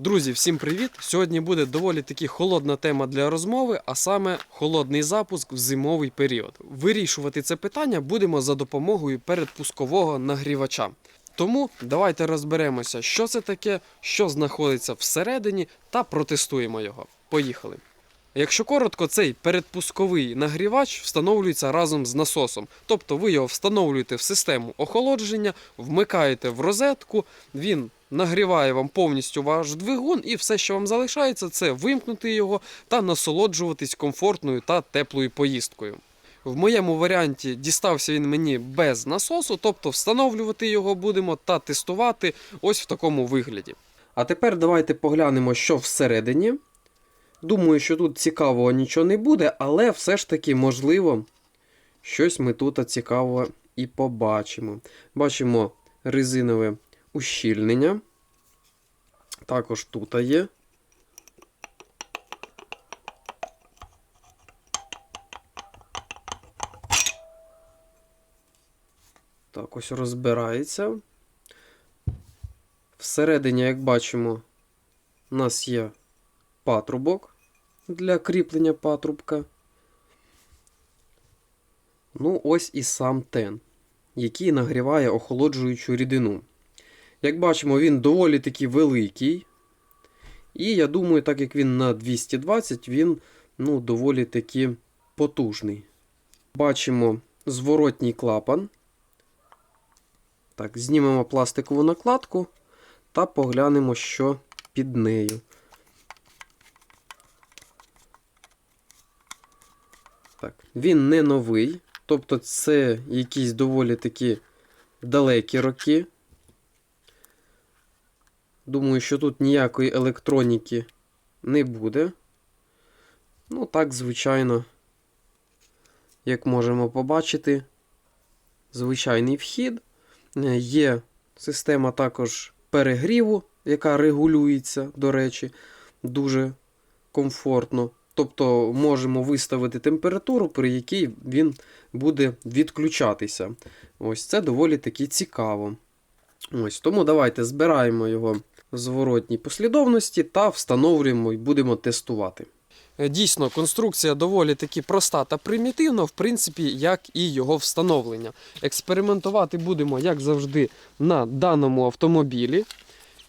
Друзі, всім привіт! Сьогодні буде доволі таки холодна тема для розмови, а саме холодний запуск в зимовий період. Вирішувати це питання будемо за допомогою передпускового нагрівача. Тому давайте розберемося, що це таке, що знаходиться всередині, та протестуємо його. Поїхали. Якщо коротко, цей передпусковий нагрівач встановлюється разом з насосом. Тобто ви його встановлюєте в систему охолодження, вмикаєте в розетку, він нагріває вам повністю ваш двигун, і все, що вам залишається, це вимкнути його та насолоджуватись комфортною та теплою поїздкою. В моєму варіанті дістався він мені без насосу, тобто встановлювати його будемо та тестувати ось в такому вигляді. А тепер давайте поглянемо, що всередині. Думаю, що тут цікавого нічого не буде, але все ж таки, можливо, щось ми тут цікавого і побачимо. Бачимо резинове ущільнення. Також тут є. Так, ось розбирається. Всередині, як бачимо, у нас є патрубок для кріплення патрубка. Ну, ось і сам тен, який нагріває охолоджуючу рідину. Як бачимо, він доволі таки великий. І я думаю, так як він на 220, він ну, доволі таки потужний. Бачимо зворотній клапан. Так, знімемо пластикову накладку та поглянемо, що під нею. Так, Він не новий, тобто це якісь доволі такі далекі роки. Думаю, що тут ніякої електроніки не буде. Ну, так, звичайно, як можемо побачити, звичайний вхід. Е, Є система також перегріву, яка регулюється, до речі, дуже комфортно. Тобто можемо виставити температуру, при якій він буде відключатися. Ось це доволі таки цікаво. Ось Тому давайте збираємо його в зворотній послідовності та встановлюємо і будемо тестувати. Е, Дійсно, конструкція доволі таки проста та примітивна, в принципі, як і його встановлення. Експериментувати будемо, як завжди, на даному автомобілі.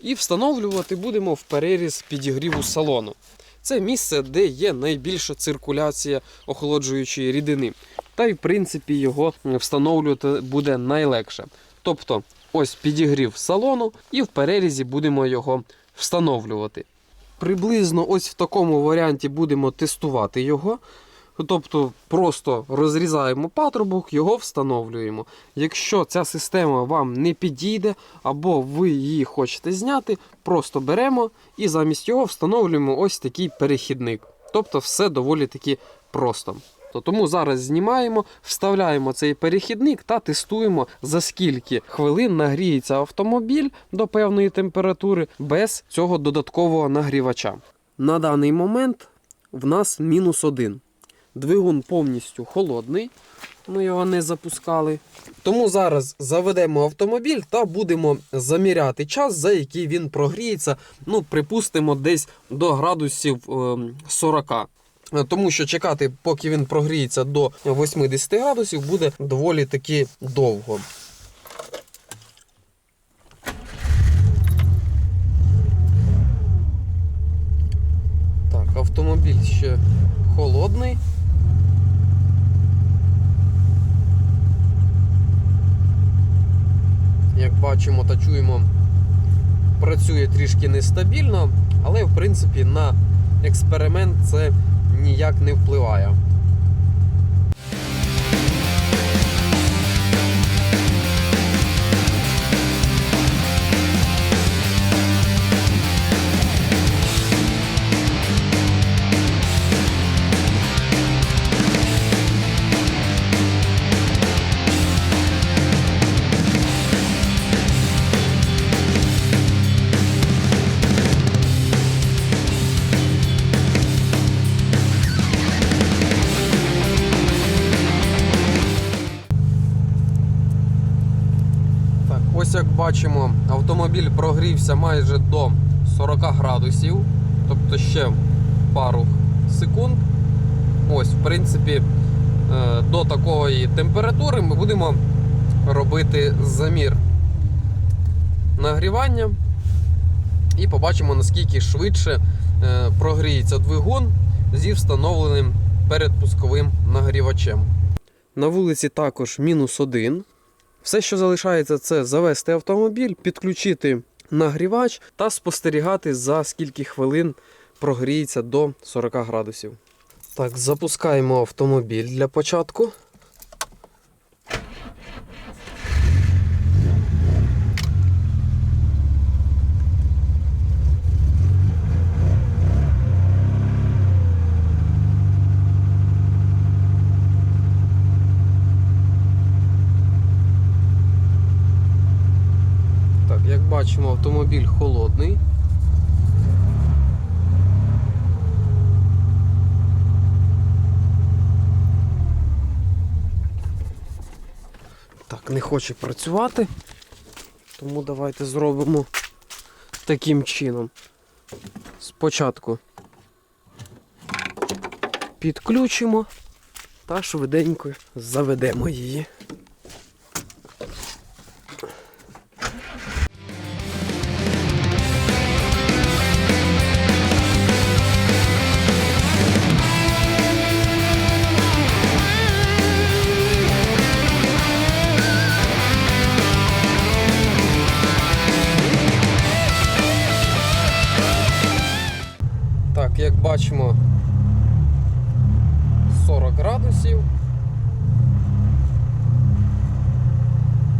І встановлювати будемо в переріз підігріву салону. Це місце, де є найбільша циркуляція охолоджуючої рідини. Та й, в принципі, його встановлювати буде найлегше. Тобто, ось підігрів салону, і в перерізі будемо його встановлювати. Приблизно ось в такому варіанті будемо тестувати його. Тобто просто розрізаємо патрубок, його встановлюємо. Якщо ця система вам не підійде, або ви її хочете зняти, просто беремо і замість його встановлюємо ось такий перехідник. Тобто все доволі таки просто. То Тому зараз знімаємо, вставляємо цей перехідник та тестуємо, за скільки хвилин нагріється автомобіль до певної температури без цього додаткового нагрівача. На даний момент в нас мінус один. Двигун повністю холодний, ми його не запускали. Тому зараз заведемо автомобіль та будемо заміряти час, за який він прогріється. Ну, припустимо, десь до градусів ем, 40. Е, Тому що чекати, поки він прогріється до 80 градусів, буде доволі таки довго. Так, автомобіль ще холодний. Як бачимо та чуємо, працює трішки нестабільно, але в принципі на експеримент це ніяк не впливає. Ось як бачимо, автомобіль прогрівся майже до 40 градусів, тобто ще пару секунд. Ось, в принципі, е, до такої температури ми будемо робити замір нагрівання і побачимо, наскільки швидше е, прогріється двигун зі встановленим передпусковим нагрівачем. На вулиці також мінус один. Все, що залишається, це завести автомобіль, підключити нагрівач та спостерігати, за скільки хвилин прогріється до 40 градусів. Так, запускаємо автомобіль для початку. Так, як бачимо, автомобіль холодний. Так, не хоче працювати. Тому давайте зробимо таким чином. Спочатку підключимо та швиденько заведемо її. Бачимо, 40 градусів.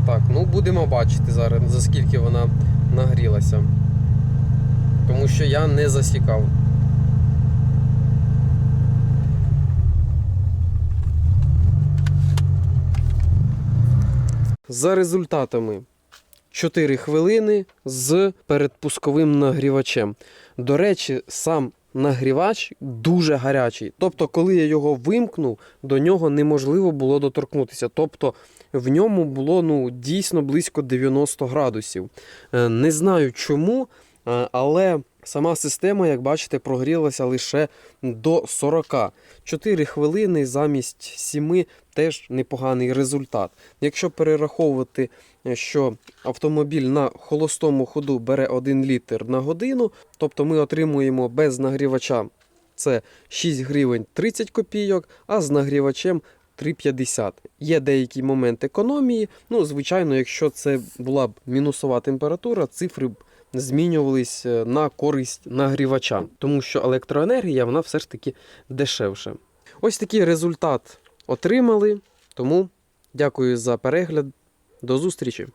Так, ну будемо бачити зараз, за скільки вона нагрілася. Тому що я не засікав. За результатами 4 хвилини з передпусковим нагрівачем. До речі, сам нагрівач дуже гарячий. Тобто, коли я його вимкнув, до нього неможливо було доторкнутися. Тобто в ньому було ну, дійсно близько 90 градусів. Е, Не знаю чому, е, але сама система, як бачите, прогрілася лише до 40. 4 хвилини замість 7 теж непоганий результат. Якщо перераховувати, е, що автомобіль на холостому ходу бере 1 літр на годину, тобто ми отримуємо без нагрівача це 6 гривень 30 копійок, а з нагрівачем 3,50. Є деякий момент економії. Ну, звичайно, якщо це була б мінусова температура, цифри б змінювались е, на користь нагрівача, тому що електроенергія вона все ж таки дешевше. Ось такий результат отримали. Тому дякую за перегляд. До зустрічі!